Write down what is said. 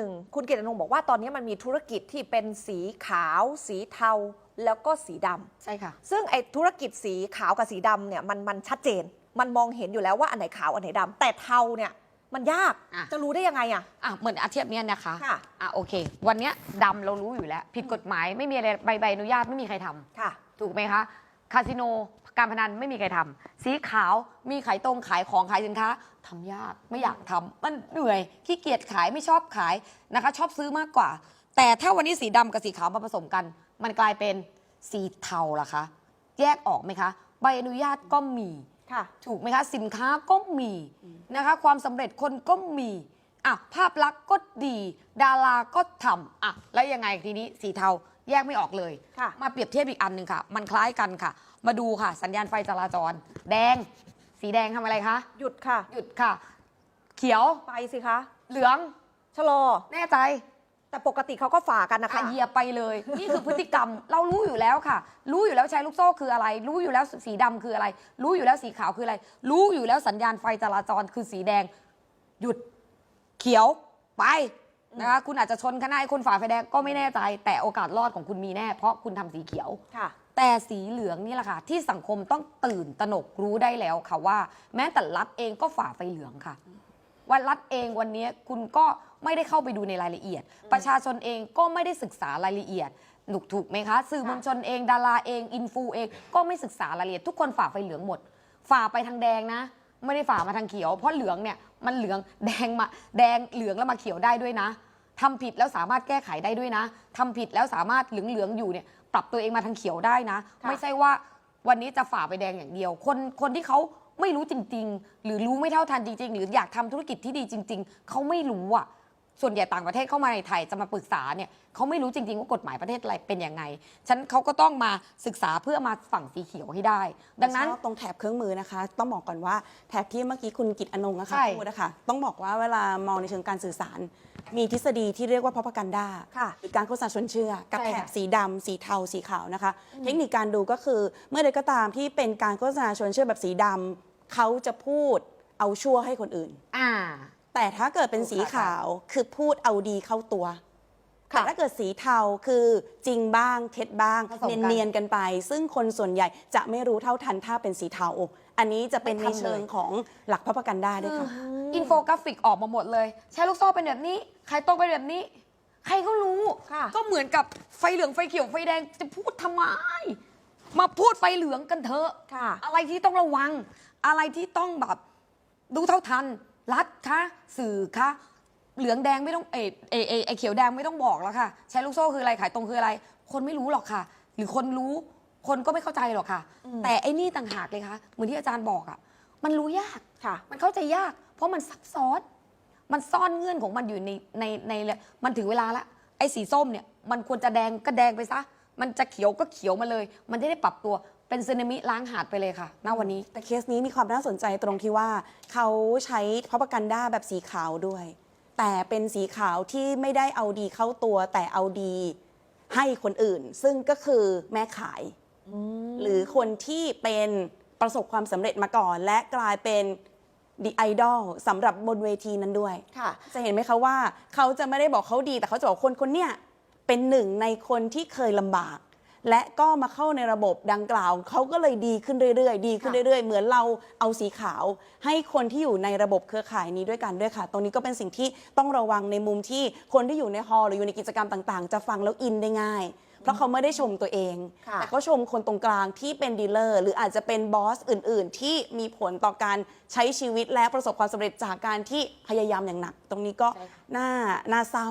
หนึ่งคุณเกตอนงค์บอกว่าตอนนี้มันมีธุรกิจที่เป็นสีขาว สีเทา แล้วก็สีดำใช่ค่ะ ซึ่งไอ้ธุรกิจสีขาวกับสีดำเนี่ยมันมันชัดเจน มันมองเห็นอยู่แล้วว่าอันไหนขาวอันไหนดำแต่เทาเนี่ยมันยากอะ จะรู้ได้ยังไงอะอะเหมือนอาเทียบเนี้ยนะคะค่ะอะโอเค วันเนี้ยดำเรารู้อยู่แล้ว ผิดกฎหมายไม่มีอะไรใบใบอนุญาตไม่มีใครทำค่ะ ถูกไหมคะ คาสิโนการพนันไม่มีใครทำสีขาวมีขายตรงขายของขายสินค้าทำยากไม่อยากทำมันเหนื่อยขี้เกียจขายไม่ชอบขายนะคะ ชอบซื้อมากกว่า แต่ถ้าวันนี้สีดำกับสีขาวมาผสมกัน มันกลายเป็นสีเทาล่ะคะ แยกออกไหมคะ ใบอนุญาตก็มี ค่ะ ถูกไหมคะ สินค้าก็มีนะคะ ความสำเร็จคนก็มี อะภาพลักษณ์ก็ดี ดาราก็ทำอะแล้วยังไงทีนี้สีเทาแยกไม่ออกเลย ค่ะ มาเปรียบเทียบอีกอันหนึ่งค่ะ มันคล้ายกันค่ะ มาดูค่ะ สัญญาณไฟจราจร แดง สีแดงทำอะไรคะหยุดค่ะ หยุดค่ะ เขียวไปสิคะ เหลืองชะลอ แน่ใจ แต่ปกติเขาก็ฝ่ากันนะคะ อะเหยียบไปเลย นี่คือพฤติกรรม เรารู้อยู่แล้วค่ะ รู้อยู่แล้วแชร์ลูกโซ่คืออะไร รู้อยู่แล้วสีดำคืออะไร รู้อยู่แล้วสีขาวคืออะไร รู้อยู่แล้วสัญญาณไฟจราจรคือสีแดง หยุด เขียวไปนะคะคุณอาจจะชนข้างหน้าให้คนฝ่าไฟแดงก็ไม่แน่ใจ แต่โอกาสรอดของคุณมีแน่ เพราะคุณทำสีเขียวค่ะ แต่สีเหลืองนี่แหละค่ะ ที่สังคมต้องตื่นตระหนกรู้ได้แล้วค่ะว่า แม้แต่รัฐเองก็ฝ่าไฟเหลืองค่ะว่ารัฐเองวันนี้คุณก็ไม่ได้เข้าไปดูในรายละเอียด ประชาชนเองก็ไม่ได้ศึกษารายละเอียดหนุกถูกไหมคะ สื่อมวลชนเองดาราเองอินฟูเองก็ไม่ศึกษารายละเอียดทุกคนฝ่าไฟเหลืองหมด ฝ่าไปทางแดงนะ ไม่ได้ฝ่ามาทางเขียว เพราะเหลืองเนี่ยมันเหลืองแดงมาแดงเหลืองแล้วมาเขียวได้ด้วยนะทำผิดแล้วสามารถแก้ไขได้ด้วยนะทำผิดแล้วสามารถเหลืองเหลืองๆอยู่เนี่ยปรับตัวเองมาทางเขียวได้นะ ค่ะ ไม่ใช่ว่าวันนี้จะฝ่าไปแดงอย่างเดียว คนคนที่เขาไม่รู้จริง ๆ หรือรู้ไม่เท่าทันจริง ๆ หรืออยากทำธุรกิจที่ดีจริง ๆเขาไม่รู้อะ ส่วนใหญ่ต่างประเทศเข้ามาในไทยจะมาปรึกษาเนี่ยเขาไม่รู้จริงๆว่ากฎหมายประเทศอะไรเป็นยังไงฉันเขาก็ต้องมาศึกษาเพื่อมาฝั่งสีเขียวให้ได้ ดังนั้นชอบตรงแถบเครื่องมือนะคะ ต้องบอกก่อนว่าแถบที่เมื่อกี้คุณกิตอนงค์นะคะใช่พูดนะคะต้องบอกว่าเวลามองในเชิงการสื่อสาร มีทฤษฎีที่เรียกว่าพ r o พกันดาค่ะหรือการโฆษณาชวนเชื่อ กับใช่แถค่ะบสีดำสีเทาสีขาวนะคะ เทคนิคการดูก็คือเมื่อใดก็ตามที่เป็นการโฆษณาชวนเชื่อแบบสีดำเขาจะพูดเอาชั่วให้คนอื่น อ่า แต่ถ้าเกิดเป็นสีขาวคือพูดเอาดีเข้าตัวค่ะแต่ถ้าเกิดสีเทาคือจริงบ้างเท็จบ้างผสมกันเนียนๆกันไป ซึ่งคนส่วนใหญ่จะไม่รู้เท่าทันถ้าเป็นสีเทาอันนี้จะเป็นไม่ในทำเลยเชิงของหลักพระประกันได้ด้วยค่ะอินโฟกราฟิกออกมาหมดเลย ใช้ลูกโซ่เป็นแบบนี้ ใครตรงเป็นแบบนี้ ใครก็รู้ค่ะก็เหมือนกับไฟเหลืองไฟเขียวไฟแดงจะพูดทำไม มาพูดไฟเหลืองกันเถอะค่ะอะไรที่ต้องระวัง อะไรที่ต้องแบบดูเท่าทัน รัฐคะสื่อคะเหลืองแดงไม่ต้องเอเอเอไอเขียวแดงไม่ต้องบอกแล้วค่ะใช้ลูกโซ่คืออะไรขายตรงคืออะไร คนไม่รู้หรอกค่ะ หรือคนรู้คนก็ไม่เข้าใจหรอกค่ะ แต่ไอ้นี่ต่างหากเลยค่ะเหมือนที่อาจารย์บอกอะมันรู้ยากค่ะ มันเข้าใจยาก เพราะมันซับซ้อน มันซ่อนเงื่อนของมันอยู่ในในในมันถึงเวลาละไอ้สีส้มเนี่ยมันควรจะแดงก็แดงไปซะมันจะเขียวก็เขียวมาเลย มันจะได้ปรับตัว เป็นซึนามิล้างหาดไปเลยค่ะณวันนี้ แต่เคสนี้มีความน่าสนใจตรงที่ว่า เขาใช้พระประกันด้าแบบสีขาวด้วย แต่เป็นสีขาวที่ไม่ได้เอาดีเข้าตัว แต่เอาดีให้คนอื่น ซึ่งก็คือแม่ขาย หรือคนที่เป็นประสบความสำเร็จมาก่อน และกลายเป็นดีไอดอลสำหรับบนเวทีนั้นด้วยค่ะจะเห็นไหมคะว่า เขาจะไม่ได้บอกเขาดี แต่เขาจะบอกคนคนเนี้ยเป็นหนึ่งในคนที่เคยลำบาก และก็มาเข้าในระบบดังกล่าวเขาก็เลยดีขึ้นเรื่อยๆ ดีขึ้นค่ะเรื่อยๆ เหมือนเราเอาสีขาว ให้คนที่อยู่ในระบบเครือข่ายนี้ด้วยกันด้วยค่ะ ตรงนี้ก็เป็นสิ่งที่ต้องระวังในมุมที่คนที่อยู่ในฮอลล์หรืออยู่ในกิจกรรมต่างๆ จะฟังแล้วอินได้ง่าย เพราะเขาไม่ได้ชมตัวเองค่ะแต่เขาชมคนตรงกลางที่เป็นดีลเลอร์ หรืออาจจะเป็นบอสอื่น ๆ ที่มีผลต่อการใช้ชีวิตและประสบความสำเร็จจากการที่พยายามอย่างหนัก ตรงนี้ก็ใช่ค่ะน่าน่าเศร้า